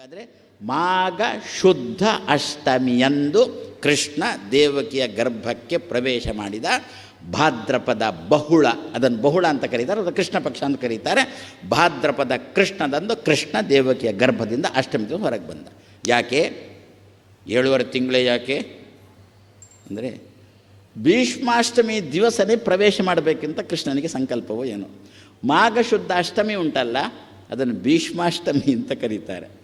ಹಾಗಾದರೆ ಮಾಘ ಶುದ್ಧ ಅಷ್ಟಮಿಯಂದು ಕೃಷ್ಣ ದೇವಕಿಯ ಗರ್ಭಕ್ಕೆ ಪ್ರವೇಶ ಮಾಡಿದ ಭಾದ್ರಪದ ಬಹುಳ, ಅದನ್ನು ಬಹುಳ ಅಂತ ಕರೀತಾರೆ, ಅದು ಕೃಷ್ಣ ಪಕ್ಷ ಅಂತ ಕರೀತಾರೆ. ಭಾದ್ರಪದ ಕೃಷ್ಣದಂದು ಕೃಷ್ಣ ದೇವಕಿಯ ಗರ್ಭದಿಂದ ಅಷ್ಟಮಿ ಹೊರಗೆ ಬಂದ. ಯಾಕೆ? ಏಳುವರೆ ತಿಂಗಳೇ ಯಾಕೆ? ಅಂದರೆ ಭೀಷ್ಮಾಷ್ಟಮಿ ದಿವಸನೇ ಪ್ರವೇಶ ಮಾಡಬೇಕಂತ ಕೃಷ್ಣನಿಗೆ ಸಂಕಲ್ಪವೋ ಏನು. ಮಾಘ ಶುದ್ಧ ಅಷ್ಟಮಿ ಉಂಟಲ್ಲ, ಅದನ್ನು ಭೀಷ್ಮಾಷ್ಟಮಿ ಅಂತ ಕರೀತಾರೆ.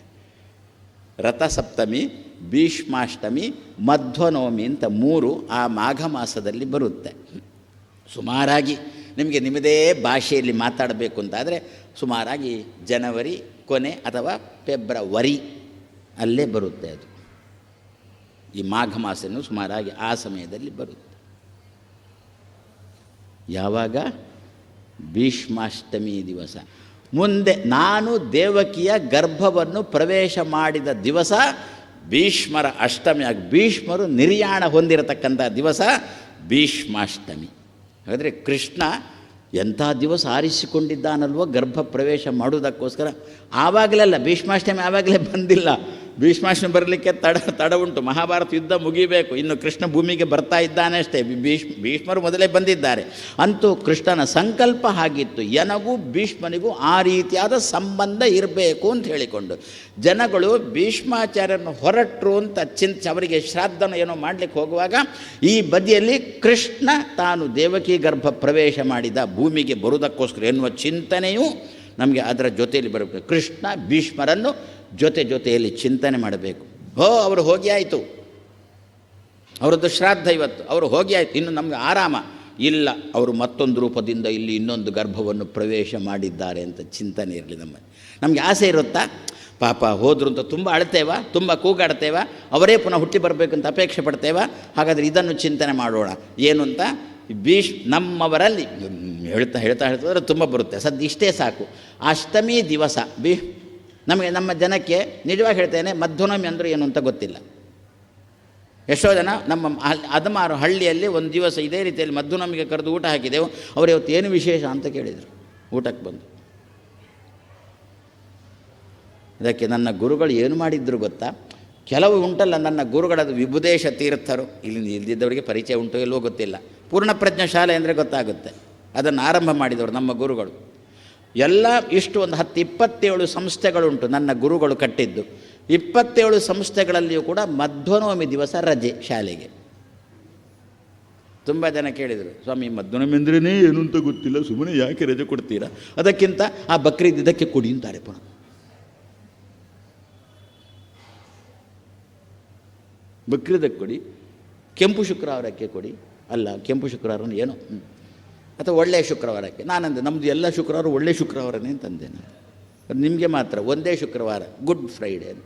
ರಥಸಪ್ತಮಿ, ಭೀಷ್ಮಾಷ್ಟಮಿ, ಮಧ್ವನವಮಿ ಅಂತ ಮೂರು ಆ ಮಾಘ ಮಾಸದಲ್ಲಿ ಬರುತ್ತೆ. ಸುಮಾರಾಗಿ ನಿಮಗೆ ನಿಮ್ಮದೇ ಭಾಷೆಯಲ್ಲಿ ಮಾತಾಡಬೇಕು ಅಂತಾದರೆ ಸುಮಾರಾಗಿ ಜನವರಿ, ಕೊನೆ ಅಥವಾ ಫೆಬ್ರವರಿ ಅಲ್ಲೇ ಬರುತ್ತೆ ಅದು. ಈ ಮಾಘ ಮಾಸನು ಸುಮಾರಾಗಿ ಆ ಸಮಯದಲ್ಲಿ ಬರುತ್ತೆ. ಯಾವಾಗ? ಭೀಷ್ಮಾಷ್ಟಮಿ ದಿವಸ. ಮುಂದೆ ನಾನು ದೇವಕಿಯ ಗರ್ಭವನ್ನು ಪ್ರವೇಶ ಮಾಡಿದ ದಿವಸ ಭೀಷ್ಮರ ಅಷ್ಟಮಿ. ಆಗಿ ಭೀಷ್ಮರು ನಿರ್ಯಾಣ ಹೊಂದಿರತಕ್ಕಂಥ ದಿವಸ ಭೀಷ್ಮಾಷ್ಟಮಿ. ಹಾಗಾದರೆ ಕೃಷ್ಣ ಎಂಥ ದಿವಸ ಆರಿಸಿಕೊಂಡಿದ್ದಾನಲ್ವೋ ಗರ್ಭ ಪ್ರವೇಶ ಮಾಡುವುದಕ್ಕೋಸ್ಕರ? ಆವಾಗಲೇ ಭೀಷ್ಮಾಷ್ಟಮಿ ಆವಾಗಲೇ ಬಂದಿಲ್ಲ. ಭೀಷ್ಮಾಷ್ಟಮಿ ಬರಲಿಕ್ಕೆ ತಡ ತಡ ಉಂಟು. ಮಹಾಭಾರತ ಯುದ್ಧ ಮುಗಿಬೇಕು. ಇನ್ನು ಕೃಷ್ಣ ಭೂಮಿಗೆ ಬರ್ತಾ ಇದ್ದಾನೆ ಅಷ್ಟೇ. ಭೀಷ್ಮ ಭೀಷ್ಮರು ಮೊದಲೇ ಬಂದಿದ್ದಾರೆ. ಅಂತೂ ಕೃಷ್ಣನ ಸಂಕಲ್ಪ ಹಾಗಿತ್ತು. ಎನಗೂ ಭೀಷ್ಮನಿಗೂ ಆ ರೀತಿಯಾದ ಸಂಬಂಧ ಇರಬೇಕು ಅಂತ ಹೇಳಿಕೊಂಡು ಜನಗಳು ಭೀಷ್ಮಾಚಾರ್ಯನ ಹೊರಟರು ಅಂತ ಚಿಂತಿಸಿ ಅವರಿಗೆ ಶ್ರಾದ್ದನ ಏನೋ ಮಾಡಲಿಕ್ಕೆ ಹೋಗುವಾಗ ಈ ಬದಿಯಲ್ಲಿ ಕೃಷ್ಣ ತಾನು ದೇವಕಿ ಗರ್ಭ ಪ್ರವೇಶ ಮಾಡಿದ ಭೂಮಿಗೆ ಬರುವುದಕ್ಕೋಸ್ಕರ ಎನ್ನುವ ಚಿಂತನೆಯೂ ನಮಗೆ ಅದರ ಜೊತೆಯಲ್ಲಿ ಬರಬೇಕು. ಕೃಷ್ಣ ಭೀಷ್ಮರನ್ನು ಜೊತೆ ಜೊತೆಯಲ್ಲಿ ಚಿಂತನೆ ಮಾಡಬೇಕು. ಹೋ, ಅವರು ಹೋಗಿ ಆಯಿತು. ಅವರದ್ದು ಶ್ರಾದ್ದ ಇವತ್ತು. ಅವರು ಹೋಗಿ ಆಯಿತು. ಇನ್ನು ನಮಗೆ ಆರಾಮ. ಇಲ್ಲ, ಅವರು ಮತ್ತೊಂದು ರೂಪದಿಂದ ಇಲ್ಲಿ ಇನ್ನೊಂದು ಗರ್ಭವನ್ನು ಪ್ರವೇಶ ಮಾಡಿದ್ದಾರೆ ಅಂತ ಚಿಂತನೆ ಇರಲಿ ನಮ್ಮ ನಮಗೆ ಆಸೆ ಇರುತ್ತಾ? ಪಾಪ, ಹೋದ್ರು ಅಂತ ತುಂಬ ಅಳ್ತೇವ? ತುಂಬ ಕೂಗಾಡ್ತೇವ? ಅವರೇ ಪುನಃ ಹುಟ್ಟಿ ಬರಬೇಕಂತ ಅಪೇಕ್ಷೆ ಪಡ್ತೇವ? ಹಾಗಾದರೆ ಇದನ್ನು ಚಿಂತನೆ ಮಾಡೋಣ. ಏನು ಅಂತ? ಭೀಷ್, ನಮ್ಮವರಲ್ಲಿ ಹೇಳ್ತಾ ಹೇಳ್ತಾ ಹೇಳ್ತಾ, ತುಂಬ ಬರುತ್ತೆ. ಸದ್ಯ ಇಷ್ಟೇ ಸಾಕು. ಅಷ್ಟಮಿ ದಿವಸ ಭೀ ನಮಗೆ ನಮ್ಮ ಜನಕ್ಕೆ ನಿಜವಾಗಿ ಹೇಳ್ತೇನೆ ಮಧ್ವನಮಿ ಅಂದರೆ ಏನು ಅಂತ ಗೊತ್ತಿಲ್ಲ. ಎಷ್ಟೋ ಜನ ನಮ್ಮ ಅದಮಾರು ಹಳ್ಳಿಯಲ್ಲಿ ಒಂದು ದಿವಸ ಇದೇ ರೀತಿಯಲ್ಲಿ ಮಧ್ವನಮಿಗೆ ಕರೆದು ಊಟ ಹಾಕಿದೆವು. ಅವರು ಇವತ್ತು ಏನು ವಿಶೇಷ ಅಂತ ಕೇಳಿದರು, ಊಟಕ್ಕೆ ಬಂದು. ಇದಕ್ಕೆ ನನ್ನ ಗುರುಗಳು ಏನು ಮಾಡಿದ್ರು ಗೊತ್ತಾ? ಕೆಲವು ಉಂಟಲ್ಲ ನನ್ನ ಗುರುಗಳದು ವಿಭುದೇಶ ತೀರ್ಥರು. ಇಲ್ಲಿ ಇಲ್ದಿದ್ದವರಿಗೆ ಪರಿಚಯ ಉಂಟು ಎಲ್ಲೋ ಗೊತ್ತಿಲ್ಲ. ಪೂರ್ಣಪ್ರಜ್ಞ ಶಾಲೆ ಅಂದರೆ ಗೊತ್ತಾಗುತ್ತೆ. ಅದನ್ನು ಆರಂಭ ಮಾಡಿದವರು ನಮ್ಮ ಗುರುಗಳು. ಎಲ್ಲ ಇಷ್ಟು ಒಂದು ಹತ್ತು ಇಪ್ಪತ್ತೇಳು ಸಂಸ್ಥೆಗಳುಂಟು ನನ್ನ ಗುರುಗಳು ಕಟ್ಟಿದ್ದು. ಇಪ್ಪತ್ತೇಳು ಸಂಸ್ಥೆಗಳಲ್ಲಿಯೂ ಕೂಡ ಮಧ್ವನವಮಿ ದಿವಸ ರಜೆ ಶಾಲೆಗೆ. ತುಂಬ ಜನ ಕೇಳಿದರು, ಸ್ವಾಮಿ ಮಧ್ವನವಮಿ ಅಂದ್ರೇ ಏನು ಅಂತ ಗೊತ್ತಿಲ್ಲ, ಸುಮ್ಮನೆ ಯಾಕೆ ರಜೆ ಕೊಡ್ತೀರಾ? ಅದಕ್ಕಿಂತ ಆ ಬಕ್ರೀದ್ ಇದಕ್ಕೆ ಕೊಡಿ ಅಂತಾರೆ ಪುನಃ. ಬಕ್ರೀದಕ್ಕೆ ಕೊಡಿ, ಕೆಂಪು ಶುಕ್ರವಾರಕ್ಕೆ ಕೊಡಿ. ಅಲ್ಲ, ಕೆಂಪು ಶುಕ್ರವಾರನ ಏನು? ಹ್ಮ್. ಅಥವಾ ಒಳ್ಳೆಯ ಶುಕ್ರವಾರಕ್ಕೆ. ನಾನಂದೆ ನಮ್ಮದು ಎಲ್ಲ ಶುಕ್ರವಾರ ಒಳ್ಳೆಯ ಶುಕ್ರವಾರನೇ ಅಂತಂದೆ ನಾನು. ನಿಮಗೆ ಮಾತ್ರ, ಒಂದೇ ಶುಕ್ರವಾರ ಗುಡ್ ಫ್ರೈಡೆ ಅಂತ.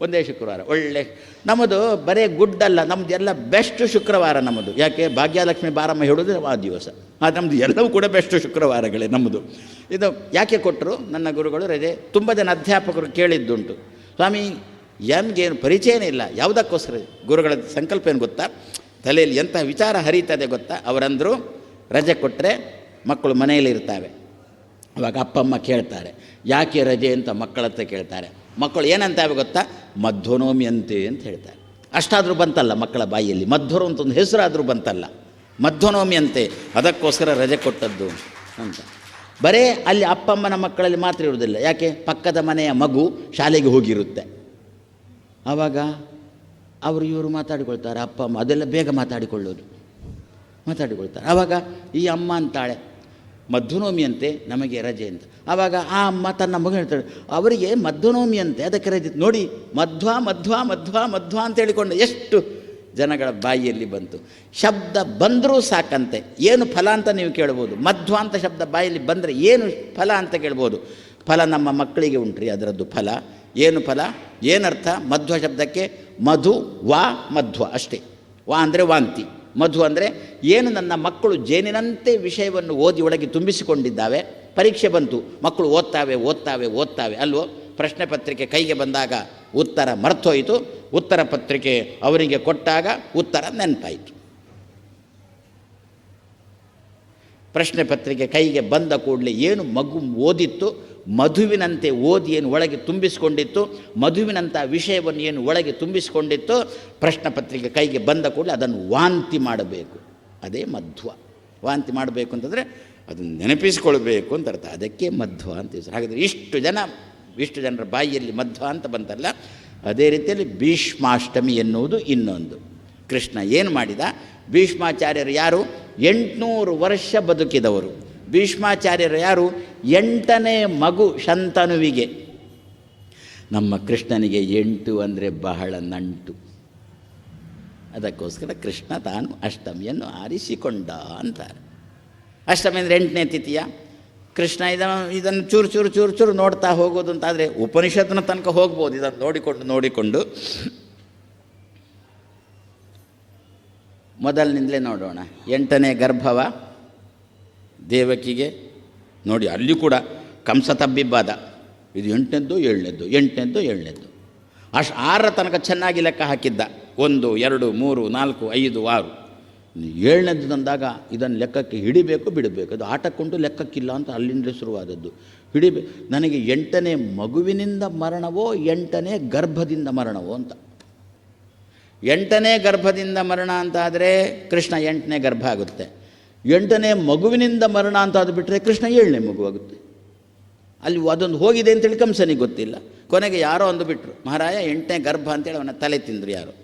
ಒಂದೇ ಶುಕ್ರವಾರ, ಒಳ್ಳೆ. ನಮ್ಮದು ಬರೇ ಗುಡ್ ಅಲ್ಲ ನಮ್ಮದು ಎಲ್ಲ ಬೆಸ್ಟ್ ಶುಕ್ರವಾರ ನಮ್ಮದು. ಯಾಕೆ? ಭಾಗ್ಯಲಕ್ಷ್ಮಿ ಬಾರಮ್ಮ ಹೇಳೋದು ಆ ದಿವಸ. ಆ ನಮ್ಮದು ಎಲ್ಲವೂ ಕೂಡ ಬೆಸ್ಟ್ ಶುಕ್ರವಾರಗಳೇ ನಮ್ಮದು. ಇದು ಯಾಕೆ ಕೊಟ್ಟರು ನನ್ನ ಗುರುಗಳು ರಜೆ ತುಂಬ ಜನ ಅಧ್ಯಾಪಕರು ಕೇಳಿದ್ದುಂಟು. ಸ್ವಾಮಿ ಏನು ಪರಿಚಯನೇ ಇಲ್ಲ. ಯಾವುದಕ್ಕೋಸ್ಕರ? ಗುರುಗಳ ಸಂಕಲ್ಪ ಏನು ಗೊತ್ತಾ? ತಲೆಯಲ್ಲಿ ಎಂಥ ವಿಚಾರ ಹರಿತದೆ ಗೊತ್ತಾ? ಅವರಂದರು ರಜೆ ಕೊಟ್ಟರೆ ಮಕ್ಕಳು ಮನೆಯಲ್ಲಿ ಇರ್ತಾವೆ. ಅವಾಗ ಅಪ್ಪ, ಅಮ್ಮ ಕೇಳ್ತಾರೆ, ಯಾಕೆ ರಜೆ? ಅಂತ ಮಕ್ಕಳತ್ತ ಕೇಳ್ತಾರೆ. ಮಕ್ಕಳು ಏನಂತಾವೆ ಗೊತ್ತಾ? ಮಧ್ವನೋಮಿ ಅಂತೆ ಅಂತ ಹೇಳ್ತಾರೆ. ಅಷ್ಟಾದರೂ ಬಂತಲ್ಲ ಮಕ್ಕಳ ಬಾಯಿಯಲ್ಲಿ ಮಧ್ವರು ಅಂತ ಒಂದು ಹೆಸರಾದರೂ ಬಂತಲ್ಲ? ಮಧ್ವನೋಮಿ ಅಂತೆ, ಅದಕ್ಕೋಸ್ಕರ ರಜೆ ಕೊಟ್ಟದ್ದು ಅಂತ. ಬರೇ ಅಲ್ಲಿ ಅಪ್ಪ, ಅಮ್ಮನ ಮಕ್ಕಳಲ್ಲಿ ಮಾತ್ರ ಇರುವುದಿಲ್ಲ. ಯಾಕೆ? ಪಕ್ಕದ ಮನೆಯ ಮಗು ಶಾಲೆಗೆ ಹೋಗಿರುತ್ತೆ. ಆವಾಗ ಅವರು ಇವರು ಮಾತಾಡಿಕೊಳ್ತಾರೆ, ಅಪ್ಪ, ಅಮ್ಮ ಅದೆಲ್ಲ ಬೇಗ ಮಾತಾಡಿಕೊಳ್ಳೋದು. ಮಾತಾಡಿಕೊಳ್ತಾರೆ. ಆವಾಗ ಈ ಅಮ್ಮ ಅಂತಾಳೆ ಮಧ್ವನೋಮಿ ಅಂತೆ ನಮಗೆ ರಜೆ ಅಂತ. ಆವಾಗ ಆ ಅಮ್ಮ ತನ್ನ ಮಗ ಹೇಳ್ತಾಳೆ, ಅವರಿಗೆ ಮಧ್ವನೋಮಿ ಅಂತೆ, ಅದಕ್ಕೆ ರಜೆ ನೋಡಿ, ಮಧ್ವ ಮಧ್ವ ಮಧ್ವ ಮಧ್ವ ಅಂತ ಹೇಳಿಕೊಂಡು ಎಷ್ಟು ಜನಗಳ ಬಾಯಿಯಲ್ಲಿ ಬಂತು. ಶಬ್ದ ಬಂದರೂ ಸಾಕಂತೆ. ಏನು ಫಲ ಅಂತ ನೀವು ಕೇಳ್ಬೋದು. ಮಧ್ವ ಅಂತ ಶಬ್ದ ಬಾಯಲ್ಲಿ ಬಂದರೆ ಏನು ಫಲ ಅಂತ ಕೇಳ್ಬೋದು. ಫಲ ನಮ್ಮ ಮಕ್ಕಳಿಗೆ ಉಂಟ್ರಿ, ಅದರದ್ದು ಫಲ. ಏನು ಫಲ? ಏನರ್ಥ? ಮಧ್ವ ಶಬ್ದಕ್ಕೆ ಮಧು, ವಾ, ಮಧ್ವ ಅಷ್ಟೇ. ವಾ ಅಂದರೆ ವಾಂತಿ. ಮಧು ಅಂದರೆ ಏನು ನನ್ನ ಮಕ್ಕಳು ಜೇನಿನಂತೆ ವಿಷಯವನ್ನು ಓದಿ ಒಳಗೆ ತುಂಬಿಸಿಕೊಂಡಿದ್ದಾವೆ? ಪರೀಕ್ಷೆ ಬಂತು. ಮಕ್ಕಳು ಓದ್ತಾವೆ ಓದ್ತಾವೆ ಓದ್ತಾವೆ. ಅಲ್ವೋ? ಪ್ರಶ್ನೆ ಪತ್ರಿಕೆ ಕೈಗೆ ಬಂದಾಗ ಉತ್ತರ ಮರ್ತೋಯಿತು. ಉತ್ತರ ಪತ್ರಿಕೆ ಅವರಿಗೆ ಕೊಟ್ಟಾಗ ಉತ್ತರ ನೆನಪಾಯಿತು. ಪ್ರಶ್ನೆ ಪತ್ರಿಕೆ ಕೈಗೆ ಬಂದ ಕೂಡಲೇ ಏನು ಮಗು ಓದಿತ್ತು? ಮಧುವಿನಂತೆ ಓದಿ ಏನು ಒಳಗೆ ತುಂಬಿಸಿಕೊಂಡಿತ್ತು ಮಧುವಿನಂಥ ವಿಷಯವನ್ನು ಏನು ಒಳಗೆ ತುಂಬಿಸಿಕೊಂಡಿತ್ತು, ಪ್ರಶ್ನೆ ಪತ್ರಿಕೆ ಕೈಗೆ ಬಂದ ಕೂಡಲೇ ಅದನ್ನು ವಾಂತಿ ಮಾಡಬೇಕು. ಅದೇ ಮಧ್ವ. ವಾಂತಿ ಮಾಡಬೇಕು ಅಂತಂದರೆ ಅದನ್ನು ನೆನಪಿಸಿಕೊಳ್ಬೇಕು ಅಂತ ಅರ್ಥ. ಅದಕ್ಕೆ ಮಧ್ವ ಅಂತ ಹೆಸರು. ಹಾಗಾದರೆ ಇಷ್ಟು ಜನ, ಇಷ್ಟು ಜನರ ಬಾಯಿಯಲ್ಲಿ ಮಧ್ವ ಅಂತ ಬಂತಲ್ಲ, ಅದೇ ರೀತಿಯಲ್ಲಿ ಭೀಷ್ಮಾಷ್ಟಮಿ ಎನ್ನುವುದು ಇನ್ನೊಂದು. ಕೃಷ್ಣ ಏನು ಮಾಡಿದ? ಭೀಷ್ಮಾಚಾರ್ಯರು ಯಾರು? ಎಂಟುನೂರು ವರ್ಷ ಬದುಕಿದವರು. ಭೀಷ್ಮಾಚಾರ್ಯರು ಯಾರು? ಎಂಟನೇ ಮಗು ಶಂತನುವಿಗೆ. ನಮ್ಮ ಕೃಷ್ಣನಿಗೆ ಎಂಟು ಅಂದರೆ ಬಹಳ ನಂಟು. ಅದಕ್ಕೋಸ್ಕರ ಕೃಷ್ಣ ತಾನು ಅಷ್ಟಮಿಯನ್ನು ಆರಿಸಿಕೊಂಡ ಅಂತಾರೆ. ಅಷ್ಟಮಿ ಅಂದರೆ ಎಂಟನೇ ತಿಥಿಯ. ಕೃಷ್ಣ ಇದನ್ನು ಇದನ್ನು ಚೂರು ಚೂರು ಚೂರು ಚೂರು ನೋಡ್ತಾ ಹೋಗೋದು ಅಂತಾದರೆ ಉಪನಿಷತ್ನ ತನಕ ಹೋಗ್ಬೋದು, ಇದನ್ನು ನೋಡಿಕೊಂಡು ನೋಡಿಕೊಂಡು. ಮೊದಲಿನಿಂದಲೇ ನೋಡೋಣ. ಎಂಟನೇ ಗರ್ಭವ. ದೇವಕಿಗೆ ನೋಡಿ, ಅಲ್ಲಿ ಕೂಡ ಕಂಸ ತಬ್ಬಿಬ್ಬಾದ. ಇದು ಎಂಟನೇದ್ದು, ಏಳನೇದ್ದು ಎಂಟನೇದ್ದು, ಏಳನೇದ್ದು. ಅಷ್ಟು ಆರರ ತನಕ ಚೆನ್ನಾಗಿ ಲೆಕ್ಕ ಹಾಕಿದ್ದ. ಒಂದು, ಎರಡು, ಮೂರು, ನಾಲ್ಕು, ಐದು, ಆರು. ಏಳನೇದ್ದು ತಂದಾಗ ಇದನ್ನು ಲೆಕ್ಕಕ್ಕೆ ಹಿಡಿಬೇಕು, ಬಿಡಬೇಕು. ಅದು ಆಟಕ್ಕುಂಟು ಲೆಕ್ಕಕ್ಕಿಲ್ಲ ಅಂತ ಅಲ್ಲಿಂದ ಶುರುವಾದದ್ದು. ಹಿಡಿಬೇ, ನನಗೆ ಎಂಟನೇ ಮಗುವಿನಿಂದ ಮರಣವೋ, ಎಂಟನೇ ಗರ್ಭದಿಂದ ಮರಣವೋ ಅಂತ. ಎಂಟನೇ ಗರ್ಭದಿಂದ ಮರಣ ಅಂತ ಆದರೆ ಕೃಷ್ಣ ಎಂಟನೇ ಗರ್ಭ ಆಗುತ್ತೆ. ಎಂಟನೇ ಮಗುವಿನಿಂದ ಮರಣ ಅಂತ ಅದು ಬಿಟ್ಟರೆ ಕೃಷ್ಣ ಏಳನೇ ಮಗುವಾಗುತ್ತೆ. ಅಲ್ಲಿ ಅದೊಂದು ಹೋಗಿದೆ ಅಂತೇಳಿ ಕಂಸನಿಗೆ ಗೊತ್ತಿಲ್ಲ. ಕೊನೆಗೆ ಯಾರೋ ಒಂದು ಬಿಟ್ಟರು ಮಹಾರಾಯ, ಎಂಟನೇ ಗರ್ಭ ಅಂತೇಳಿ ಅವನ ತಲೆ ತಿಂದರು ಯಾರು.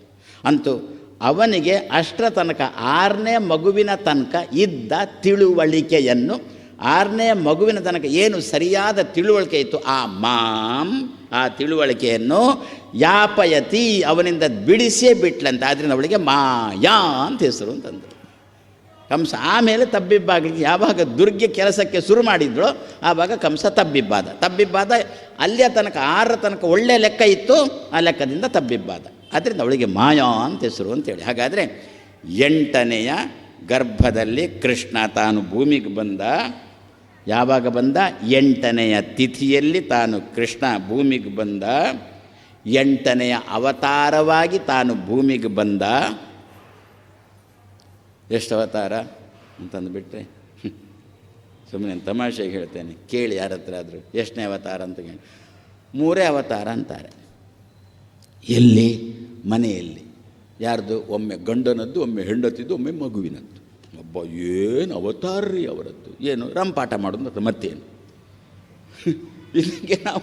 ಅಂತೂ ಅವನಿಗೆ ಅಷ್ಟರ ತನಕ, ಆರನೇ ಮಗುವಿನ ತನಕ ಇದ್ದ ತಿಳುವಳಿಕೆಯನ್ನು, ಆರನೇ ಮಗುವಿನ ತನಕ ಏನು ಸರಿಯಾದ ತಿಳುವಳಿಕೆ ಇತ್ತು, ಆ ಮಾಂ, ಆ ತಿಳುವಳಿಕೆಯನ್ನು ಯಾಪಯತಿ ಅವನಿಂದ ಬಿಡಿಸೇ ಬಿಟ್ಲಂತ. ಆದ್ದರಿಂದ ಅವಳಿಗೆ ಮಾಯಾ ಅಂತ ಹೆಸರು ಅಂತಂದರು. ಕಂಸ ಆಮೇಲೆ ತಬ್ಬಿಬ್ಬಾಗಲಿಕ್ಕೆ ಯಾವಾಗ ದುರ್ಗೆ ಕೆಲಸಕ್ಕೆ ಶುರು ಮಾಡಿದ್ರೋ ಆವಾಗ ಕಂಸ ತಬ್ಬಿಬ್ಬಾದ. ತಬ್ಬಿಬ್ಬಾದ ಅಲ್ಲಿಯ ತನಕ, ಆರರ ತನಕ ಒಳ್ಳೆಯ ಲೆಕ್ಕ ಇತ್ತು, ಆ ಲೆಕ್ಕದಿಂದ ತಬ್ಬಿಬ್ಬಾದ. ಅದರಿಂದ ಅವಳಿಗೆ ಮಾಯಾ ಅಂತ ಹೆಸರು ಅಂತೇಳಿ. ಹಾಗಾದರೆ ಎಂಟನೆಯ ಗರ್ಭದಲ್ಲಿ ಕೃಷ್ಣ ತಾನು ಭೂಮಿಗೆ ಬಂದ, ಯಾವಾಗ ಬಂದ? ಎಂಟನೆಯ ತಿಥಿಯಲ್ಲಿ ತಾನು ಕೃಷ್ಣ ಭೂಮಿಗೆ ಬಂದ, ಎಂಟನೆಯ ಅವತಾರವಾಗಿ ತಾನು ಭೂಮಿಗೆ ಬಂದ ಎಷ್ಟು ಅವತಾರ ಅಂತಂದುಬಿಟ್ರೆ ಸುಮ್ಮನೆ ತಮಾಷೆಗೆ ಹೇಳ್ತೇನೆ, ಕೇಳಿ ಯಾರ ಹತ್ರ ಆದರೂ ಎಷ್ಟನೇ ಅವತಾರ ಅಂತ ಕೇಳಿ. ಮೂರೇ ಅವತಾರ ಅಂತಾರೆ. ಎಲ್ಲಿ? ಮನೆಯಲ್ಲಿ. ಯಾರ್ದು? ಒಮ್ಮೆ ಗಂಡನದ್ದು, ಒಮ್ಮೆ ಹೆಂಡತಿದ್ದು, ಒಮ್ಮೆ ಮಗುವಿನದ್ದು. ಒಬ್ಬ ಏನು ಅವತಾರ ರೀ ಅವರದ್ದು? ಏನು, ರಂಪಾಟ ಮಾಡೋದು ಮತ್ತೆ ಮತ್ತೇನು? ಇದಕ್ಕೆ ನಾವು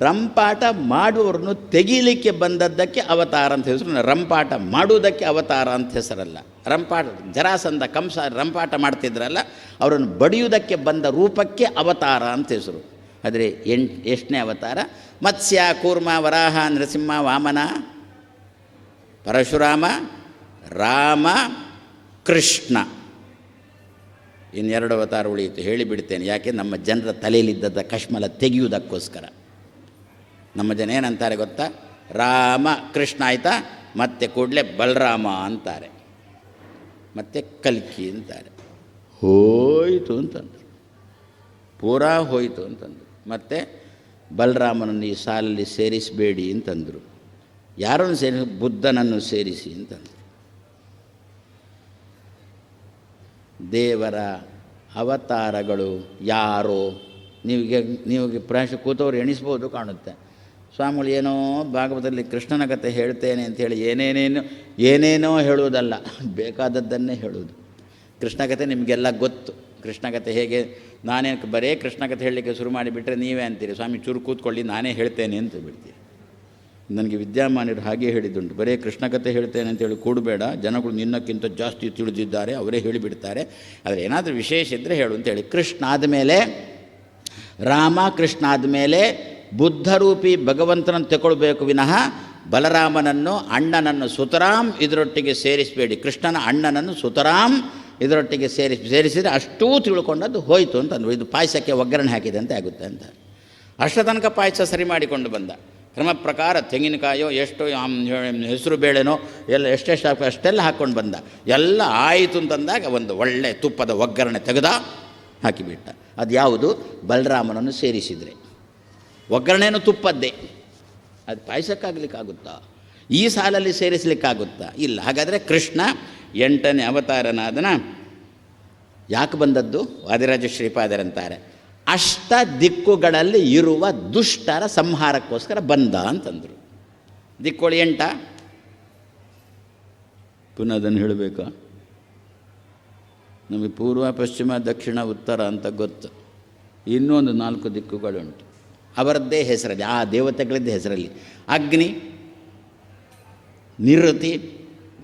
ರಂಪಾಟ ಮಾಡುವವರನ್ನು ತೆಗೀಲಿಕ್ಕೆ ಬಂದದ್ದಕ್ಕೆ ಅವತಾರ ಅಂತ ಹೆಸರು. ರಂಪಾಟ ಮಾಡುವುದಕ್ಕೆ ಅವತಾರ ಅಂತ ಹೆಸರಲ್ಲ. ರಂಪಾಟ ಜರಾಸಂದ ಕಂಸ ರಂಪಾಟ ಮಾಡ್ತಿದ್ರಲ್ಲ, ಅವರನ್ನು ಬಡಿಯುವುದಕ್ಕೆ ಬಂದ ರೂಪಕ್ಕೆ ಅವತಾರ ಅಂತ ಹೆಸರು. ಆದರೆ ಎಂಟು ಎಷ್ಟನೇ ಅವತಾರ? ಮತ್ಸ್ಯ, ಕೂರ್ಮ, ವರಾಹ, ನರಸಿಂಹ, ವಾಮನ, ಪರಶುರಾಮ, ರಾಮ, ಕೃಷ್ಣ. ಇನ್ನೆರಡು ಅವತಾರ ಉಳಿಯಿತು ಹೇಳಿಬಿಡ್ತೇನೆ. ಯಾಕೆ? ನಮ್ಮ ಜನರ ತಲೆಯಲ್ಲಿದ್ದದ ಕಶ್ಮಲ ತೆಗೆಯುವುದಕ್ಕೋಸ್ಕರ. ನಮ್ಮ ಜನ ಏನಂತಾರೆ ಗೊತ್ತಾ? ರಾಮ ಕೃಷ್ಣ ಆಯಿತಾ? ಮತ್ತೆ ಕೂಡಲೇ ಬಲರಾಮ ಅಂತಾರೆ. ಮತ್ತು ಕಲ್ಕಿ ಅಂತಾರೆ. ಹೋಯಿತು ಅಂತಂದರು. ಪೂರಾ ಹೋಯಿತು ಅಂತಂದರು. ಮತ್ತು ಬಲರಾಮನನ್ನು ಈ ಸಾಲಲ್ಲಿ ಸೇರಿಸಬೇಡಿ ಅಂತಂದರು. ಯಾರನ್ನು ಸೇರಿಸಿ ಬುದ್ಧನನ್ನು ಸೇರಿಸಿ ಅಂತಂದರು. ದೇವರ ಅವತಾರಗಳು ಯಾರೋ? ನೀವಿಗೆ ನೀವು ಪ್ರಾಯಶಃ ಕೂತವ್ರು ಎಣಿಸ್ಬೋದು ಕಾಣುತ್ತೆ. ಸ್ವಾಮಿಗಳು ಏನೋ ಭಾಗವತದಲ್ಲಿ ಕೃಷ್ಣನ ಕಥೆ ಹೇಳ್ತೇನೆ ಅಂಥೇಳಿ ಏನೇನೇನು, ಏನೇನೋ ಹೇಳುವುದಲ್ಲ, ಬೇಕಾದದ್ದನ್ನೇ ಹೇಳುವುದು. ಕೃಷ್ಣ ಕಥೆ ನಿಮಗೆಲ್ಲ ಗೊತ್ತು. ಕೃಷ್ಣ ಕಥೆ ಹೇಗೆ, ನಾನೇ ಬರೇ ಕೃಷ್ಣ ಕಥೆ ಹೇಳಲಿಕ್ಕೆ ಶುರು ಮಾಡಿಬಿಟ್ರೆ ನೀವೇ ಅಂತೀರಿ. ಸ್ವಾಮಿ ಚೂರು ಕೂತ್ಕೊಳ್ಳಿ, ನಾನೇ ಹೇಳ್ತೇನೆ ಅಂತ ಬಿಡ್ತೀರಿ ನನಗೆ ವಿದ್ಯಾಮಾನ್ಯರು ಹಾಗೆ ಹೇಳಿದ್ದುಂಟು. ಬರೀ ಕೃಷ್ಣ ಕಥೆ ಹೇಳ್ತೇನೆ ಅಂತೇಳಿ ಕೂಡಬೇಡ. ಜನಗಳು ನಿನ್ನಕ್ಕಿಂತ ಜಾಸ್ತಿ ತಿಳಿದಿದ್ದಾರೆ, ಅವರೇ ಹೇಳಿಬಿಡ್ತಾರೆ. ಆದರೆ ಏನಾದರೂ ವಿಶೇಷ ಇದ್ದರೆ ಹೇಳು ಅಂತೇಳಿ ಕೃಷ್ಣ ಆದಮೇಲೆ, ರಾಮ ಕೃಷ್ಣ ಆದಮೇಲೆ ಬುದ್ಧರೂಪಿ ಭಗವಂತನನ್ನು ತಗೊಳ್ಬೇಕು ವಿನಃ ಬಲರಾಮನನ್ನು, ಅಣ್ಣನನ್ನು ಸುತರಾಮ್, ಇದರೊಟ್ಟಿಗೆ ಸೇರಿಸಬೇಡಿ. ಕೃಷ್ಣನ ಅಣ್ಣನನ್ನು ಸುತರಾಮ್, ಇದರೊಟ್ಟಿಗೆ ಸೇರಿಸಿ ಸೇರಿಸಿದರೆ ಅಷ್ಟೂ ತಿಳ್ಕೊಂಡದ್ದು ಹೋಯಿತು ಅಂತಂದು ಇದು ಪಾಯಸಕ್ಕೆ ಒಗ್ಗರಣೆ ಅಂತ ಆಗುತ್ತೆ ಅಂತ. ಅಷ್ಟ ತನಕ ಪಾಯಸ ಸರಿ ಮಾಡಿಕೊಂಡು ಬಂದ. ಕ್ರಮ ಪ್ರಕಾರ ತೆಂಗಿನಕಾಯೋ ಎಷ್ಟು ಹೆಸರು ಬೇಳೆನೋ ಎಲ್ಲ ಎಷ್ಟೆಷ್ಟು ಹಾಕೋ ಅಷ್ಟೆಲ್ಲ ಹಾಕ್ಕೊಂಡು ಬಂದ. ಎಲ್ಲ ಆಯಿತು ಅಂತಂದಾಗ ಒಂದು ಒಳ್ಳೆ ತುಪ್ಪದ ಒಗ್ಗರಣೆ ತೆಗೆದ ಹಾಕಿಬಿಟ್ಟ. ಅದು ಯಾವುದು ಬಲರಾಮನನ್ನು ಸೇರಿಸಿದರೆ. ಒಗ್ಗರಣೆನೂ ತುಪ್ಪದ್ದೇ. ಅದು ಪಾಯಸಕ್ಕಾಗಲಿಕ್ಕಾಗುತ್ತಾ? ಈ ಸಾಲಲ್ಲಿ ಸೇರಿಸಲಿಕ್ಕಾಗುತ್ತಾ? ಇಲ್ಲ. ಹಾಗಾದರೆ ಕೃಷ್ಣ ಎಂಟನೇ ಅವತಾರನಾದನ ಯಾಕೆ ಬಂದದ್ದು? ವಾದಿರಾಜ ಶ್ರೀಪಾದರಂತಾರೆ ಅಷ್ಟ ದಿಕ್ಕುಗಳಲ್ಲಿ ಇರುವ ದುಷ್ಟರ ಸಂಹಾರಕ್ಕೋಸ್ಕರ ಬಂದ ಅಂತಂದರು. ದಿಕ್ಕುಗಳು ಎಂಟ? ಪುನಃ ಅದನ್ನು ಹೇಳಬೇಕಾ? ನಮಗೆ ಪೂರ್ವ, ಪಶ್ಚಿಮ, ದಕ್ಷಿಣ, ಉತ್ತರ ಅಂತ ಗೊತ್ತು. ಇನ್ನೊಂದು ನಾಲ್ಕು ದಿಕ್ಕುಗಳುಂಟು. ಅವರದ್ದೇ ಹೆಸರಲ್ಲಿ, ಆ ದೇವತೆಗಳದ್ದೇ ಹೆಸರಲ್ಲಿ. ಅಗ್ನಿ ನಿರೃತಿ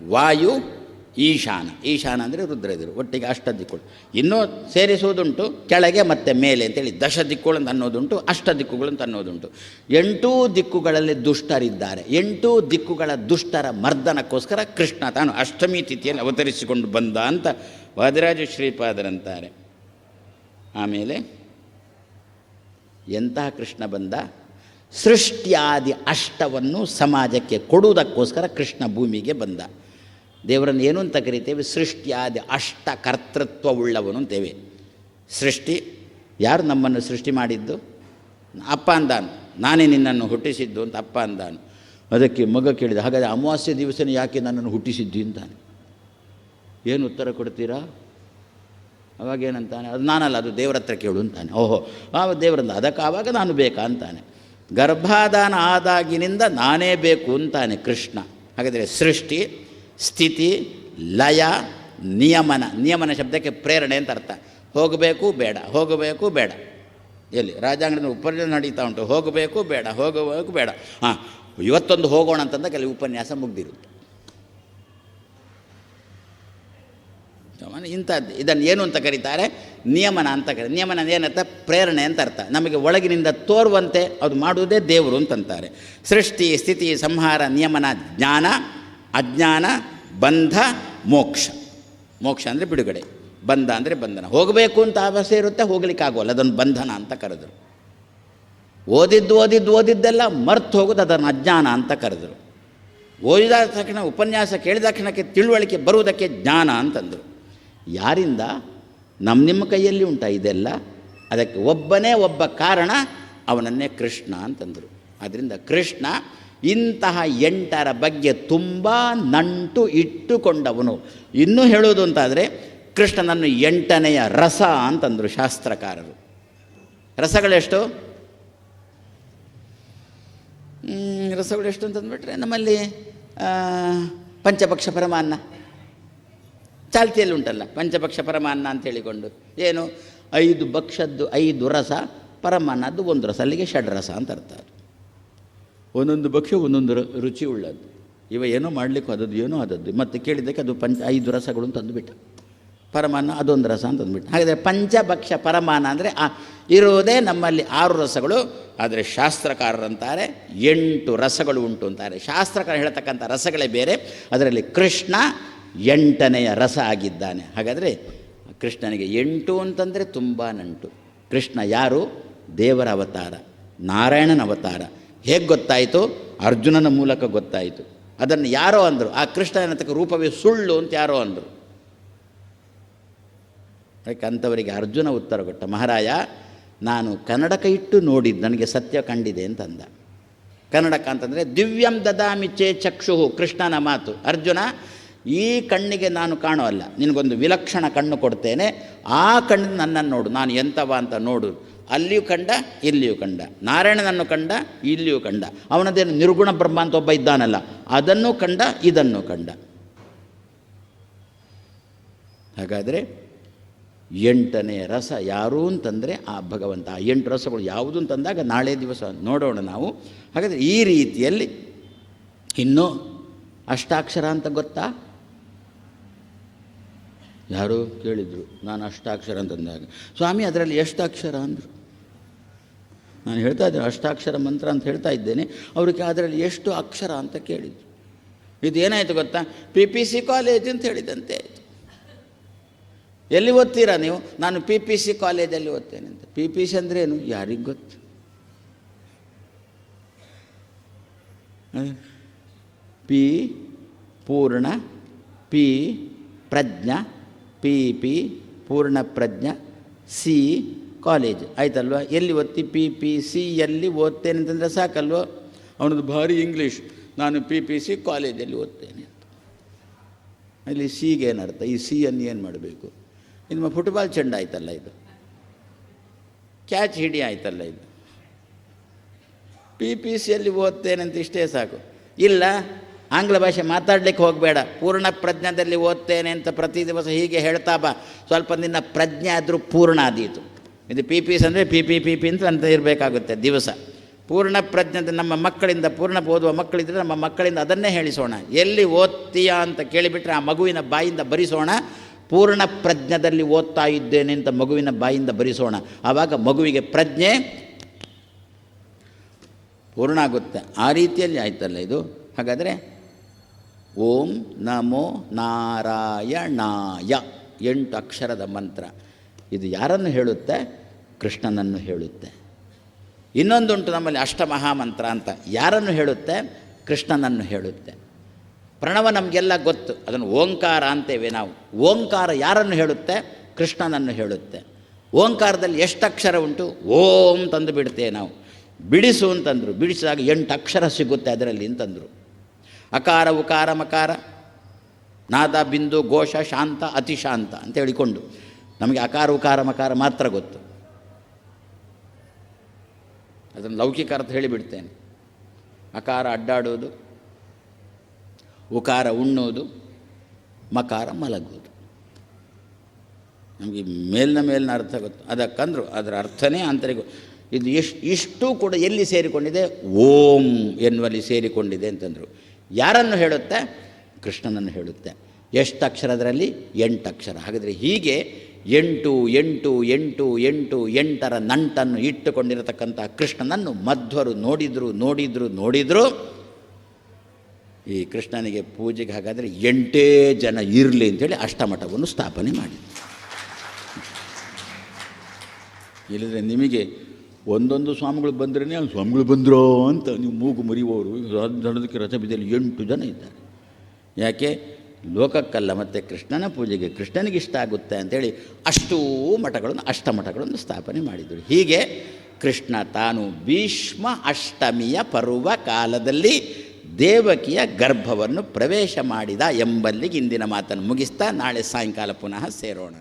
ವಾಯು, ಈಶಾನ. ಈಶಾನ ಅಂದರೆ ರುದ್ರದಿರು ಒಟ್ಟಿಗೆ ಅಷ್ಟ ದಿಕ್ಕುಗಳು ಇನ್ನೂ ಸೇರಿಸುವುದುಂಟು, ಕೆಳಗೆ ಮತ್ತು ಮೇಲೆ ಅಂತೇಳಿ ದಶ ದಿಕ್ಕುಗಳು ಅನ್ನೋದುಂಟು ಅಷ್ಟ ದಿಕ್ಕುಗಳು ಅಂತ ಅನ್ನೋದುಂಟು. ಎಂಟೂ ದಿಕ್ಕುಗಳಲ್ಲಿ ದುಷ್ಟರಿದ್ದಾರೆ. ಎಂಟೂ ದಿಕ್ಕುಗಳ ದುಷ್ಟರ ಮರ್ದನಕ್ಕೋಸ್ಕರ ಕೃಷ್ಣ ತಾನು ಅಷ್ಟಮಿ ತಿಥಿಯಲ್ಲಿ ಅವತರಿಸಿಕೊಂಡು ಬಂದ ಅಂತ ವಾದಿರಾಜ ಶ್ರೀಪಾದರಂತಾರೆ. ಆಮೇಲೆ ಎಂತಹ ಕೃಷ್ಣ ಬಂದ? ಸೃಷ್ಟಿಯಾದಿ ಅಷ್ಟವನ್ನು ಸಮಾಜಕ್ಕೆ ಕೊಡುವುದಕ್ಕೋಸ್ಕರ ಕೃಷ್ಣ ಭೂಮಿಗೆ ಬಂದ. ದೇವರನ್ನು ಏನು ಅಂತ ಕರಿತೇವೆ? ಸೃಷ್ಟಿಯಾದಿ ಅಷ್ಟ ಕರ್ತೃತ್ವವುಳ್ಳವನು ಅಂತೇವೆ. ಸೃಷ್ಟಿ, ಯಾರು ನಮ್ಮನ್ನು ಸೃಷ್ಟಿ ಮಾಡಿದ್ದು? ಅಪ್ಪ ಅಂದಾನು. ನಾನೇ ನಿನ್ನನ್ನು ಹುಟ್ಟಿಸಿದ್ದು ಅಂತ ಅಪ್ಪ ಅಂದಾನು. ಅದಕ್ಕೆ ಮಗ ಕೇಳಿದ, ಹಾಗಾದರೆ ಅಮಾವಾಸ್ಯ ದಿವಸನೇ ಯಾಕೆ ನನ್ನನ್ನು ಹುಟ್ಟಿಸಿದ್ದು ಅಂತಾನೆ. ಏನು ಉತ್ತರ ಕೊಡ್ತೀರಾ? ಅವಾಗ ಏನಂತಾನೆ, ಅದು ನಾನಲ್ಲ, ಅದು ದೇವರ ಹತ್ರ ಕೇಳು ಅಂತಾನೆ. ಓಹೋ, ಆ ದೇವರಂದ ಅದಕ್ಕೆ ಆವಾಗ ನಾನು ಬೇಕಾ ಅಂತಾನೆ. ಗರ್ಭಾದಾನ ಆದಾಗಿನಿಂದ ನಾನೇ ಬೇಕು ಅಂತಾನೆ ಕೃಷ್ಣ. ಹಾಗಾದರೆ ಸೃಷ್ಟಿ, ಸ್ಥಿತಿ, ಲಯ, ನಿಯಮನ. ನಿಯಮನ ಶಬ್ದಕ್ಕೆ ಪ್ರೇರಣೆ ಅಂತ ಅರ್ಥ. ಹೋಗಬೇಕು, ಬೇಡ. ಹೋಗಬೇಕು, ಬೇಡ. ಎಲ್ಲಿ? ರಾಜಾಂಗಣದ ಉಪನ್ಯಾಸ ನಡೀತಾ ಉಂಟು. ಹೋಗಬೇಕು, ಬೇಡ. ಹೋಗಬೇಕು, ಬೇಡ. ಹಾಂ, ಇವತ್ತೊಂದು ಹೋಗೋಣ ಅಂತಂದ ಕೆಲವು ಉಪನ್ಯಾಸ ಮುಗ್ದಿರುತ್ತೆ. ಇಂಥದ್ದು ಇದನ್ನು ಏನು ಅಂತ ಕರೀತಾರೆ? ನಿಯಮನ ಅಂತ ಕರಿ, ನಿಯಮನ ಏನಂತ? ಪ್ರೇರಣೆ ಅಂತ ಅರ್ಥ. ನಮಗೆ ಒಳಗಿನಿಂದ ತೋರುವಂತೆ ಅದು ಮಾಡುವುದೇ ದೇವರು ಅಂತಂತಾರೆ. ಸೃಷ್ಟಿ, ಸ್ಥಿತಿ, ಸಂಹಾರ, ನಿಯಮನ, ಜ್ಞಾನ, ಅಜ್ಞಾನ, ಬಂಧ, ಮೋಕ್ಷ. ಮೋಕ್ಷ ಅಂದರೆ ಬಿಡುಗಡೆ, ಬಂಧ ಅಂದರೆ ಬಂಧನ. ಹೋಗಬೇಕು ಅಂತ ಆವಶ್ಯ ಇರುತ್ತೆ, ಹೋಗ್ಲಿಕ್ಕೆ ಆಗೋಲ್ಲ. ಅದನ್ನು ಬಂಧನ ಅಂತ ಕರೆದರು. ಓದಿದ್ದು ಓದಿದ್ದು ಓದಿದ್ದೆಲ್ಲ ಮರ್ತು ಹೋಗೋದು, ಅದನ್ನು ಅಜ್ಞಾನ ಅಂತ ಕರೆದರು. ಓದಿದ ತಕ್ಷಣ, ಉಪನ್ಯಾಸ ಕೇಳಿದ ತಕ್ಷಣಕ್ಕೆ ತಿಳುವಳಿಕೆ ಬರುವುದಕ್ಕೆ ಜ್ಞಾನ ಅಂತಂದರು. ಯಾರಿಂದ? ನಮ್ಮ ನಿಮ್ಮ ಕೈಯಲ್ಲಿ ಉಂಟ ಇದೆಲ್ಲ? ಅದಕ್ಕೆ ಒಬ್ಬನೇ ಒಬ್ಬ ಕಾರಣ ಅವನನ್ನೇ ಕೃಷ್ಣ ಅಂತಂದರು. ಆದ್ದರಿಂದ ಕೃಷ್ಣ ಇಂತಹ ಎಂಟರ ಬಗ್ಗೆ ತುಂಬ ನಂಟು ಇಟ್ಟುಕೊಂಡವನು. ಇನ್ನೂ ಹೇಳೋದು ಅಂತಾದರೆ ಕೃಷ್ಣನನ್ನು ಎಂಟನೆಯ ರಸ ಅಂತಂದರು ಶಾಸ್ತ್ರಕಾರರು. ರಸಗಳೆಷ್ಟು? ರಸಗಳೆಷ್ಟು ಅಂತಂದ್ಬಿಟ್ರೆ ನಮ್ಮಲ್ಲಿ ಪಂಚಪಕ್ಷ ಪರಮಾನ್ನ. ಚಾಲ್ತಿಯಲ್ಲಿ ಉಂಟಲ್ಲ, ಪಂಚಭಕ್ಷ ಪರಮಾನ್ನ ಅಂತ ಹೇಳಿಕೊಂಡು. ಏನು? ಐದು ಭಕ್ಷದ್ದು ಐದು ರಸ, ಪರಮಾನ್ನದ್ದು ಒಂದು ರಸ, ಅಲ್ಲಿಗೆ ಷಡ್ರಸ ಅಂತ ಅರ್ಥ ಒಂದೊಂದು ಭಕ್ಷ್ಯ, ಒಂದೊಂದು ರುಚಿ ಉಳ್ಳದ್ದು. ಇವ ಏನೋ ಮಾಡಲಿಕ್ಕೂ ಅದದ್ದು, ಏನೋ ಅದದ್ದು. ಮತ್ತು ಕೇಳಿದ್ದಕ್ಕೆ ಅದು ಪಂಚ, ಐದು ರಸಗಳು ಅಂತ ಅಂದುಬಿಟ್ಟ. ಪರಮಾನ್ನ ಅದೊಂದು ರಸ ಅಂತ ಅಂದ್ಬಿಟ್ಟು. ಹಾಗಾದರೆ ಪಂಚಭಕ್ಷ ಪರಮಾನ ಅಂದರೆ, ಆ ಇರೋದೇ ನಮ್ಮಲ್ಲಿ ಆರು ರಸಗಳು, ಆದರೆ ಶಾಸ್ತ್ರಕಾರರಂತಾರೆ ಎಂಟು ರಸಗಳು ಉಂಟು ಅಂತಾರೆ. ಶಾಸ್ತ್ರಕಾರ ಹೇಳ್ತಕ್ಕಂಥ ರಸಗಳೇ ಬೇರೆ. ಅದರಲ್ಲಿ ಕೃಷ್ಣ ಎಂಟನೆಯ ರಸ ಆಗಿದ್ದಾನೆ. ಹಾಗಾದರೆ ಕೃಷ್ಣನಿಗೆ ಎಂಟು ಅಂತಂದರೆ ತುಂಬ ನಂಟು. ಕೃಷ್ಣ ಯಾರು? ದೇವರ ಅವತಾರ, ನಾರಾಯಣನ ಅವತಾರ. ಹೇಗೆ ಗೊತ್ತಾಯಿತು? ಅರ್ಜುನನ ಮೂಲಕ ಗೊತ್ತಾಯಿತು. ಅದನ್ನು ಯಾರೋ ಅಂದರು. ಆ ಕೃಷ್ಣ ಏನತಕ್ಕ ರೂಪವೇ ಸುಳ್ಳು ಅಂತ ಯಾರೋ ಅಂದರು. ಅದಕ್ಕೆ ಅಂಥವರಿಗೆ ಅರ್ಜುನ ಉತ್ತರ ಕೊಟ್ಟ. ಮಹಾರಾಯ, ನಾನು ಕನ್ನಡಕ ಇಟ್ಟು ನೋಡಿದ್ದು, ನನಗೆ ಸತ್ಯ ಕಂಡಿದೆ ಅಂತಂದ. ಕನ್ನಡಕ ಅಂತಂದರೆ ದಿವ್ಯಂ ದದಾಮಿ ಚೇ ಚಕ್ಷು ಕೃಷ್ಣನ ಮಾತು. ಅರ್ಜುನ ಈ ಕಣ್ಣಿಗೆ ನಾನು ಕಾಣೋಲ್ಲ ನಿನಗೊಂದು ವಿಲಕ್ಷಣ ಕಣ್ಣು ಕೊಡ್ತೇನೆ, ಆ ಕಣ್ಣು ನನ್ನನ್ನು ನೋಡು, ನಾನು ಎಂಥವ ಅಂತ ನೋಡು. ಅಲ್ಲಿಯೂ ಕಂಡ, ಇಲ್ಲಿಯೂ ಕಂಡ. ನಾರಾಯಣನನ್ನು ಕಂಡ, ಇಲ್ಲಿಯೂ ಕಂಡ. ಅವನದೇನು ನಿರ್ಗುಣ ಬ್ರಹ್ಮ ಅಂತ ಒಬ್ಬ ಇದ್ದಾನಲ್ಲ, ಅದನ್ನು ಕಂಡ, ಇದನ್ನು ಕಂಡ. ಹಾಗಾದರೆ ಎಂಟನೇ ರಸ ಯಾರು ಅಂತಂದರೆ ಆ ಭಗವಂತ. ಆ ಎಂಟು ರಸಗಳು ಯಾವುದು ಅಂತಂದಾಗ ನಾಳೆ ದಿವಸ ನೋಡೋಣ ನಾವು. ಹಾಗಾದರೆ ಈ ರೀತಿಯಲ್ಲಿ ಇನ್ನೂ ಅಷ್ಟಾಕ್ಷರ ಅಂತ ಗೊತ್ತಾ? ಯಾರೋ ಕೇಳಿದರು, ನಾನು ಅಷ್ಟಾಕ್ಷರ ಅಂತಂದಾಗ ಸ್ವಾಮಿ, ಅದರಲ್ಲಿ ಎಷ್ಟು ಅಕ್ಷರ ಅಂದರು. ನಾನು ಹೇಳ್ತಾ ಇದ್ದೇನೆ, ಅಷ್ಟಾಕ್ಷರ ಮಂತ್ರ ಅಂತ ಹೇಳ್ತಾ ಇದ್ದೇನೆ. ಅವ್ರಿಗೆ ಅದರಲ್ಲಿ ಎಷ್ಟು ಅಕ್ಷರ ಅಂತ ಕೇಳಿದ್ರು. ಇದು ಏನಾಯಿತು ಗೊತ್ತಾ? ಪಿ ಪಿ ಸಿ ಕಾಲೇಜ್ ಅಂತ ಹೇಳಿದಂತೆ ಆಯಿತು. ಎಲ್ಲಿ ಓದ್ತೀರಾ ನೀವು? ನಾನು ಪಿ ಪಿ ಸಿ ಕಾಲೇಜಲ್ಲಿ ಓದ್ತೇನೆ ಅಂತ. ಪಿ ಪಿ ಸಿ ಅಂದ್ರೇನು ಯಾರಿಗೆ ಗೊತ್ತು? ಪಿ ಪೂರ್ಣ, ಪಿ ಪ್ರಜ್ಞ ಪಿ ಪಿ ಪೂರ್ಣ ಪ್ರಜ್ಞ ಸಿ ಕಾಲೇಜ್ ಆಯ್ತಲ್ವ? ಎಲ್ಲಿ ಓದ್ತಿ? ಪಿ ಪಿ ಸಿ ಎಲ್ಲಿ ಓದ್ತೇನೆ ಅಂತಂದರೆ ಸಾಕಲ್ವ? ಅವನದು ಭಾರಿ ಇಂಗ್ಲೀಷ್ ನಾನು ಪಿ ಪಿ ಸಿ ಕಾಲೇಜಲ್ಲಿ ಓದ್ತೇನೆ ಅಂತ. ಅಲ್ಲಿ ಸಿಗೆ ಏನರ್ಥ? ಈ ಸಿ ಅನ್ನು ಏನು ಮಾಡಬೇಕು? ಇದು ಫುಟ್ಬಾಲ್ ಚೆಂಡ ಆಯ್ತಲ್ಲ ಇದು? ಕ್ಯಾಚ್ ಹಿಡಿ ಆಯ್ತಲ್ಲ ಇದು? ಪಿ ಪಿ ಸಿಯಲ್ಲಿ ಓದ್ತೇನೆ ಅಂತ ಇಷ್ಟೇ ಸಾಕು. ಇಲ್ಲ ಆಂಗ್ಲ ಭಾಷೆ ಮಾತಾಡಲಿಕ್ಕೆ ಹೋಗಬೇಡ. ಪೂರ್ಣ ಪ್ರಜ್ಞಾದಲ್ಲಿ ಓದ್ತೇನೆ ಅಂತ ಪ್ರತಿ ದಿವಸ ಹೀಗೆ ಹೇಳ್ತಾ ಬಾ. ಸ್ವಲ್ಪ ನಿನ್ನ ಪ್ರಜ್ಞೆ ಆದರೂ ಪೂರ್ಣ ಆದೀತು ಇದು. ಪಿ ಪಿಸ್ ಅಂದರೆ ಪಿ ಪಿ ಪಿ ಪಿ ಅಂತ ಅಂತ ಇರಬೇಕಾಗುತ್ತೆ ದಿವಸ. ಪೂರ್ಣ ಪ್ರಜ್ಞದ ನಮ್ಮ ಮಕ್ಕಳಿಂದ, ಪೂರ್ಣ ಓದುವ ಮಕ್ಕಳಿದ್ದರೆ ನಮ್ಮ ಮಕ್ಕಳಿಂದ ಅದನ್ನೇ ಹೇಳಿಸೋಣ. ಎಲ್ಲಿ ಓದ್ತೀಯಾ ಅಂತ ಕೇಳಿಬಿಟ್ರೆ ಆ ಮಗುವಿನ ಬಾಯಿಂದ ಬರಿಸೋಣ. ಪೂರ್ಣ ಪ್ರಜ್ಞದಲ್ಲಿ ಓದ್ತಾ ಇದ್ದೇನೆ ಅಂತ ಮಗುವಿನ ಬಾಯಿಂದ ಬರಿಸೋಣ. ಆವಾಗ ಮಗುವಿಗೆ ಪ್ರಜ್ಞೆ ಪೂರ್ಣ ಆಗುತ್ತೆ. ಆ ರೀತಿಯಲ್ಲಿ ಆಯ್ತಲ್ಲ ಇದು? ಹಾಗಾದರೆ ಓಂ ನಮೋ ನಾರಾಯಣಾಯ. ಎಂಟು ಅಕ್ಷರದ ಮಂತ್ರ. ಇದು ಯಾರನ್ನು ಹೇಳುತ್ತೆ? ಕೃಷ್ಣನನ್ನು ಹೇಳುತ್ತೆ. ಇನ್ನೊಂದುಂಟು ನಮ್ಮಲ್ಲಿ ಅಷ್ಟಮಹಾಮಂತ್ರ ಅಂತ. ಯಾರನ್ನು ಹೇಳುತ್ತೆ? ಕೃಷ್ಣನನ್ನು ಹೇಳುತ್ತೆ. ಪ್ರಣವ ನಮಗೆಲ್ಲ ಗೊತ್ತು. ಅದನ್ನು ಓಂಕಾರ ಅಂತೇವೆ ನಾವು. ಓಂಕಾರ ಯಾರನ್ನು ಹೇಳುತ್ತೆ? ಕೃಷ್ಣನನ್ನು ಹೇಳುತ್ತೆ. ಓಂಕಾರದಲ್ಲಿ ಎಷ್ಟು ಅಕ್ಷರ ಉಂಟು? ಓಂ ತಂದು ಬಿಡ್ತೇವೆ ನಾವು. ಬಿಡಿಸು ಅಂತಂದರು. ಬಿಡಿಸಿದಾಗ ಎಂಟು ಅಕ್ಷರ ಸಿಗುತ್ತೆ ಅದರಲ್ಲಿ ಅಂತಂದರು. ಅಕಾರ, ಉಕಾರ, ಮಕಾರ. ನಾದ, ಬಿಂದು, ಘೋಷ, ಶಾಂತ ಅತಿಶಾಂತ ಅಂತ ಹೇಳಿಕೊಂಡು ನಮಗೆ ಅಕಾರ, ಉಕಾರ, ಮಕಾರ ಮಾತ್ರ ಗೊತ್ತು. ಅದನ್ನು ಲೌಕಿಕ ಅರ್ಥ ಹೇಳಿಬಿಡ್ತೇನೆ. ಅಕಾರ ಅಡ್ಡಾಡೋದು, ಉಕಾರ ಉಣ್ಣೋದು, ಮಕಾರ ಮಲಗುವುದು ನಮಗೆ ಮೇಲಿನ ಮೇಲಿನ ಅರ್ಥ ಗೊತ್ತು. ಅದಕ್ಕಂದ್ರು ಅದರ ಅರ್ಥನೇ ಆಂತರಿಕ ಇದು ಎಷ್ಟು ಇಷ್ಟು ಕೂಡ ಎಲ್ಲಿ ಸೇರಿಕೊಂಡಿದೆ? ಓಂ ಎನ್ನುವಲ್ಲಿ ಸೇರಿಕೊಂಡಿದೆ ಅಂತಂದರು. ಯಾರನ್ನು ಹೇಳುತ್ತೆ? ಕೃಷ್ಣನನ್ನು ಹೇಳುತ್ತೆ. ಎಷ್ಟು ಅಕ್ಷರ ಅದರಲ್ಲಿ ಎಂಟು ಅಕ್ಷರ. ಹಾಗಾದರೆ ಹೀಗೆ ಎಂಟು ಎಂಟು ಎಂಟು ಎಂಟು, ಎಂಟರ ನಂಟನ್ನು ಇಟ್ಟುಕೊಂಡಿರತಕ್ಕಂಥ ಕೃಷ್ಣನನ್ನು ಮಧ್ವರು ನೋಡಿದರು ನೋಡಿದರು ನೋಡಿದರು. ಈ ಕೃಷ್ಣನಿಗೆ ಪೂಜೆಗೆ ಹಾಗಾದರೆ ಎಂಟೇ ಜನ ಇರಲಿ ಅಂತೇಳಿ ಅಷ್ಟಮಠವನ್ನು ಸ್ಥಾಪನೆ ಮಾಡಿದರು. ಇಲ್ಲದ್ರೆ ನಿಮಗೆ ಒಂದೊಂದು ಸ್ವಾಮಿಗಳು ಬಂದ್ರೇ ಅಲ್ಲಿ ಸ್ವಾಮಿಗಳು ಬಂದರೋ ಅಂತ ನೀವು ಮೂಗು ಮುರಿಯುವವರು. ದಡದಕ್ಕೆ ರಥಬಿದ್ದಲ್ಲಿ ಎಂಟು ಜನ ಇದ್ದಾರೆ. ಯಾಕೆ? ಲೋಕಕ್ಕಲ್ಲ ಮತ್ತು ಕೃಷ್ಣನ ಪೂಜೆಗೆ ಕೃಷ್ಣನಿಗೆ ಇಷ್ಟ ಆಗುತ್ತೆ ಅಂತೇಳಿ ಅಷ್ಟೂ ಮಠಗಳನ್ನು ಅಷ್ಟಮಠಗಳನ್ನು ಸ್ಥಾಪನೆ ಮಾಡಿದರು. ಹೀಗೆ ಕೃಷ್ಣ ತಾನು ಭೀಷ್ಮ ಅಷ್ಟಮಿಯ ಪರ್ವ ಕಾಲದಲ್ಲಿ ದೇವಕಿಯ ಗರ್ಭವನ್ನು ಪ್ರವೇಶ ಮಾಡಿದ ಎಂಬಲ್ಲಿಗೆ ಇಂದಿನ ಮಾತನ್ನು ಮುಗಿಸ್ತಾ ನಾಳೆ ಸಾಯಂಕಾಲ ಪುನಃ ಸೇರೋಣ.